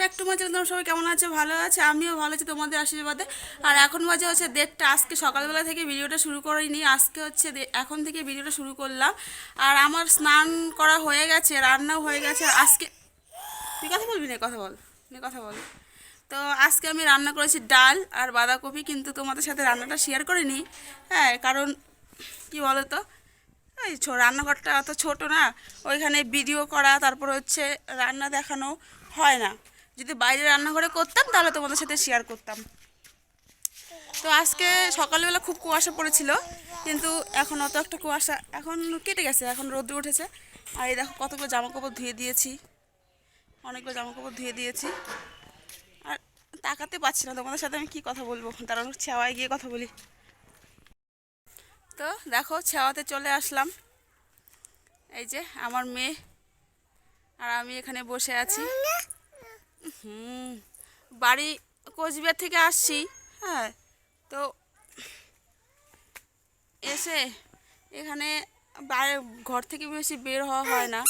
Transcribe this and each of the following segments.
Back to channel তোমরা সবাই কেমন আছে? ভালো আছে? আমিও ভালো আছি তোমাদের আশীর্বাদে। আর এখন বাজে হচ্ছে দেড়টা। আজকে সকালবেলা থেকে ভিডিওটা শুরু করিনি। আজকে হচ্ছে এখন থেকে ভিডিওটা শুরু করলাম। আর আমার স্নান করা হয়ে গেছে, রান্নাও হয়ে গেছে। আজকে তুই কথা বলবি না? কথা বল। নে, কথা বল। তো আজকে আমি রান্না করেছি ডাল আর বাঁধাকপি, কিন্তু তোমাদের সাথে রান্নাটা শেয়ার করিনি। হ্যাঁ কারণ কি বলো তো এই রান্নাঘরটা অত ছোট না। ওইখানে ভিডিও করা, তারপর হচ্ছে রান্না দেখানো হয় না। যদি বাইরে রান্নাঘরে করতাম, তাহলে তোমাদের সাথে শেয়ার করতাম। তো আজকে সকালবেলা খুব কুয়াশা পড়েছিল, কিন্তু এখন অত একটা কুয়াশা, এখন কেটে গেছে, এখন রোদ্র উঠেছে। আর এই দেখো কতগুলো জামা কাপড় ধুয়ে দিয়েছি, অনেকগুলো জামা কাপড় ধুয়ে দিয়েছি। আর তাকাতে পারছি না, তোমাদের সাথে আমি কি কথা বলব? তার ছাওয়ায় গিয়ে কথা বলি। তো দেখো, ছাওয়াতে চলে আসলাম। এই যে আমার মেয়ে, আর আমি এখানে বসে আছি। হুম বাড়ি কোচবিহার থেকে আসছি। হ্যাঁ। তো এসে এখানে বাইরে ঘর থেকে বেশি বের হওয়া হয় না।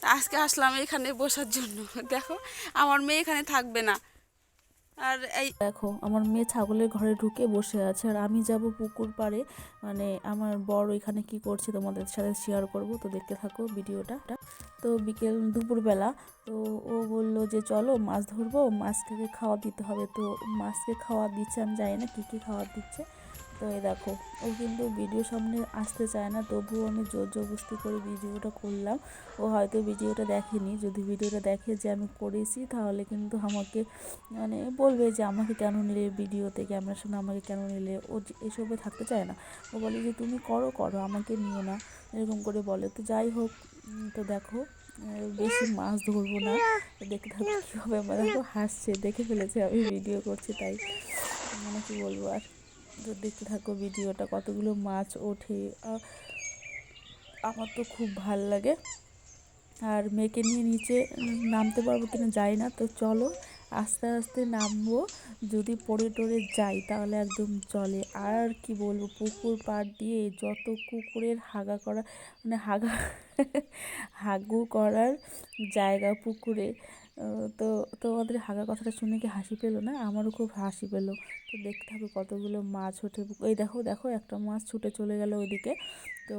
তা আজকে আসলাম এখানে বসার জন্য। দেখো আমার মেয়ে এখানে থাকবে না। আর এই দেখো, আমার মেয়ে ছাগলের ঘরে ঢুকে বসে আছে আর আমি যাব পুকুর পাড়ে। মানে আমার বড় এখানে কি করছে তোমাদের সাথে শেয়ার করব, তো দেখতে থাকো ভিডিওটা। তো বিকেল দুপুরবেলা, তো ও বলল যে, চলো মাছ ধরবো মাছটাকে খাওয়া দিতে হবে। তো মাছকে খাওয়া দিচ্ছে, আমি জানি না কী কী খাওয়া দিচ্ছে। তো এই দেখো, ও কিন্তু ভিডিও সামনে আসতে চায় না, তবুও আমি জোর জবরদস্তি করে ভিডিওটা করলাম। ও হয়তো ভিডিওটা দেখেনি, যদি ভিডিওটা দেখে যে আমি করেছি, তাহলে কিন্তু আমাকে মানে বলবে যে আমাকে কেন নিলে ভিডিওতে ক্যামেরার সামনে আমাকে কেন নিলে? ও এসবে থাকতে চায় না। ও বলে যে, তুমি করো করো, আমাকে নিও না। এরকম করে বলে। তো যাই হোক তো দেখো বেশি মাছ ধরবো না। তো দেখতে থাকো কীভাবে, আমার দেখো হাসছে, দেখে ফেলেছে, আমি ভিডিও করছি তাই। মানে কি বলব আর? তো দেখতে থাকো ভিডিওটা, কতগুলো মাছ ওঠে। আমার তো খুব ভালো লাগে। আর মেয়েকে নিয়ে নিচে নামতে পারব কিনা যাই না, তো চলো আস্তে আস্তে নামবো। যদি পড়ে টরে যাই তাহলে একদম চলে। আর কি বলব, পুকুর পাড় দিয়ে যত কুকুরের হাগা করা মানে হাগা, হাগু করার জায়গা পুকুরে। তো তোমাদের হাগা কথাটা শুনে কি হাসি পেল না? আমারও খুব হাসি পেল। তো দেখতে থাকো কতগুলো মাছ ওঠে। এই দেখো দেখো, একটা মাছ ছুটে চলে গেল ওইদিকে। তো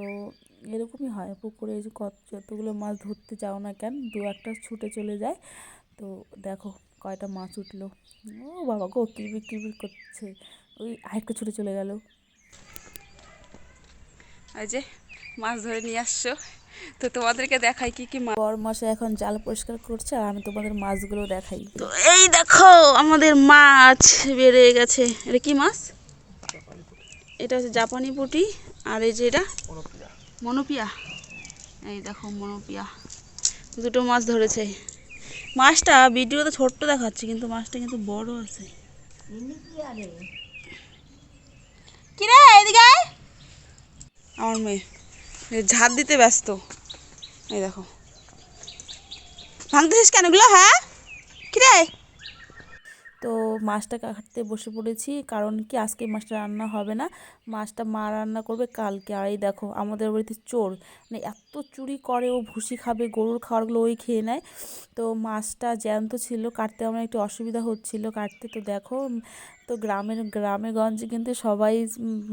এরকমই হয় পুকুরে কত, যতগুলো মাছ ধরতে যাও না কেন, দু একটা ছুটে চলে যায়। তো দেখো কয়টা মাছ উঠল। ও বাবা গো, কিরবির কিরবির করছে? ওই আরেকটা ছুটে চলে গেল। এই যে মাছ ধরে নিয়ে আসছো। তো তোমাদেরকে দেখাই কি কি মাছ বর মশাই এখন জাল পরিষ্কার করছে আর আমি তোমাদের মাছগুলো দেখাই। তো এই দেখো আমাদের মাছ বেড়ে গেছে। এটা কি মাছ? এটা হচ্ছে জাপানি পুঁটি আর এই যে এটা? মনোপিয়া। এই দেখো মনোপিয়া। দুটো মাছ ধরেছে। মাছটা ভিডিওতে ছোট্ট দেখাচ্ছে কিন্তু মাছটা কিন্তু বড় আছে। কি রে এদিকে আমার মেয়ে। ঝাড় দিতে ব্যস্ত। এই দেখো। ভাঙতেছিস কেন? গুলো হ্যাঁ? কি রে তো মাছটা কাটতে বসে পড়েছি। কারণ কি, আজকে মাছটা রান্না হবে না। মাছটা মা রান্না করবে কালকে। আর এই দেখো, আমাদের বাড়িতে চোর। মানে এত চুরি করে, ও ভুসি খাবে, গরুর খাওয়ারগুলো ওই খেয়ে নেয়। তো মাছটা জ্যান্ত ছিল, কাটতে আমার একটু অসুবিধা হচ্ছিল কাটতে। তো দেখো তো গ্রামের গ্রামে গঞ্জে কিন্তু সবাই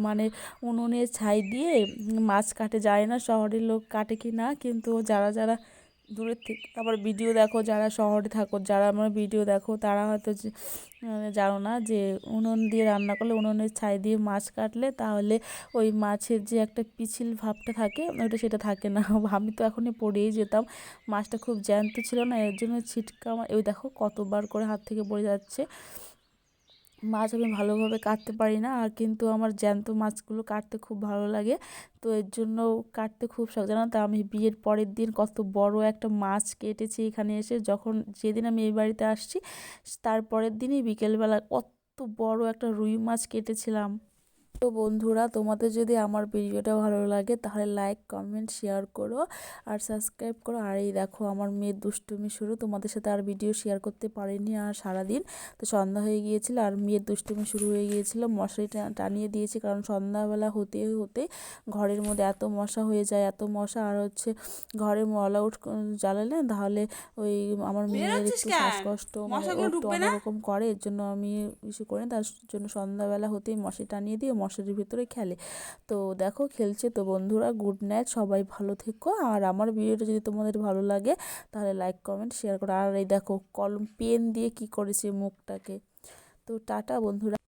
মানে উনুনে ছাই দিয়ে মাছ কাটে। যায় না শহরের লোক কাটে কি না, কিন্তু যারা যারা দূরের থেকে। আবার ভিডিও দেখো যারা শহরে থাকো, যারা আমার ভিডিও দেখো, তারা হয়তো মানে জানো না যে, উনুন দিয়ে রান্না করলে উনুনের ছাই দিয়ে মাছ কাটলে তাহলে ওই মাছের যে একটা পিছিল ভাবটা থাকে, ওইটা সেটা থাকে না। আমি তো এখনই পড়েই যেতাম, মাছটা খুব জ্যান্ত ছিল না, এর জন্য ছিটকা ওই দেখো কতবার করে হাত থেকে পড়ে যাচ্ছে। মাছ আমি ভালোভাবে কাটতে পারি না, আর কিন্তু আমার জ্যান্ত মাছগুলো কাটতে খুব ভালো লাগে। তো এর জন্য কাটতে খুব শখ, জানো তো? আমি বিয়ের পরের দিন কত বড় একটা মাছ কেটেছি এখানে এসে, যখন যেদিন আমি এই বাড়িতে আসছি, তার পরের দিনই বিকেলবেলা কত বড় একটা রুই মাছ কেটেছিলাম। তো বন্ধুরা তোমাদের যদি আমার ভিডিওটা ভালো লাগে তাহলে লাইক কমেন্ট শেয়ার করো আর সাবস্ক্রাইব করো। আর এই দেখো আমার মেয়ের দুষ্টুমি শুরু। তোমাদের সাথে আর ভিডিও শেয়ার করতে পারিনি আর সারাদিন। তো সন্ধ্যা হয়ে গিয়েছিল আর মেয়ের দুষ্টুমি শুরু হয়ে গিয়েছিল। মশারি টানিয়ে দিয়েছি কারণ সন্ধ্যাবেলা হতে হতে ঘরের মধ্যে এত মশা হয়ে যায় এত মশা। আর হচ্ছে ঘরে অল আউট জ্বালালে তাহলে ওই আমার মেয়ের একটু শ্বাসকষ্ট মানে ও একটু অন্যরকম করে এর জন্য আমি কিছু করি তার জন্য সন্ধ্যাবেলা হতেই মশারি টানিয়ে দিয়ে মশারির ভিতরে খেলে। তো দেখো, খেলছে তো বন্ধুরা। গুড নাইট সবাই ভালো থেকো। আর আমার ভিডিওটা যদি তোমাদের ভালো লাগে, তাহলে লাইক কমেন্ট শেয়ার করো। আর এই দেখো, কলম, পেন দিয়ে কি করেছে মুখটাকে। তো টাটা বন্ধুরা।